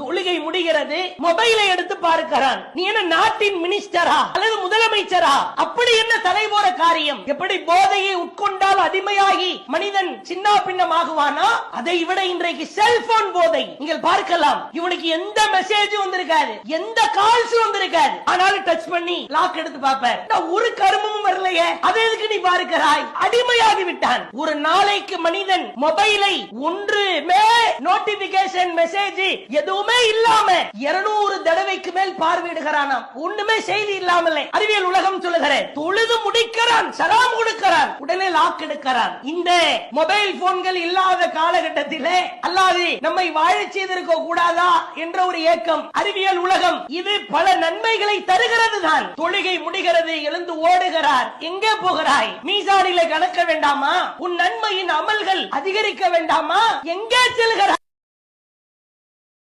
தொழுகை முடிகிறது மொபைலை எடுத்து பார்க்கிறான். நீ என்ன நாட்டின் மினிஸ்டரா அல்லது முதலமைச்சரா? அப்படி என்ன தலைவோர காரியம்? எப்படி போதையை உட்கொண்டால் அடிமையாகி மனிதன் சின்ன பின்னமாகுவானா? அதை விட இன்றைக்கு செல்போன் போதை. நீங்கள் பார்க்கலாம் இவனுக்கு எந்த மெசேஜ் வந்திருக்காது எந்த கால்ஸ் வந்திருக்காது ஆனாலும் டச் பண்ணி லாக் எடுத்து பார்ப்பார். நான் ஒரு கருமமும் வரலையே. அதை எதுக்கு நீ பார்க்கிறாய்? அடிமையாகி விட்டான். ஒரு நாளைக்கு மனிதன் மொபைலை ஒன்று மே நோட்டிபிகேஷன் மெசேஜ் எதுவுமே இல்லாம 200 தடவைக்கு மேல் பார்வையிடுகிறானாம். ஒண்ணுமே செய்தி இல்லாமலே அறிவியல் உலகம் சொல்லுகிறேன். தொழுது முடிக்கிறான் சலாம் கொடுக்கிறான் உடனே லாக் எடுக்கிறான். இந்த மொபைல் போன்கள் இல்லாத காலகட்டத்திலே அல்லாது நம்மை வாழச் செய்திருக்க கூடாதா என்ற ஒரு ஏக்கம் அறிவியல் உலகம் இது பல நன்மைகளை தருகிறது தான். தொழுகை முடிகிறது எழுந்து ஓடுகிறார் எங்கே போகிறாய்? மீசாரில கணக்க வேண்டாமா? உன் நன்மையின் அமல்கள் அதிகரிக்க வேண்டாமா? எங்கே செல்கிறார்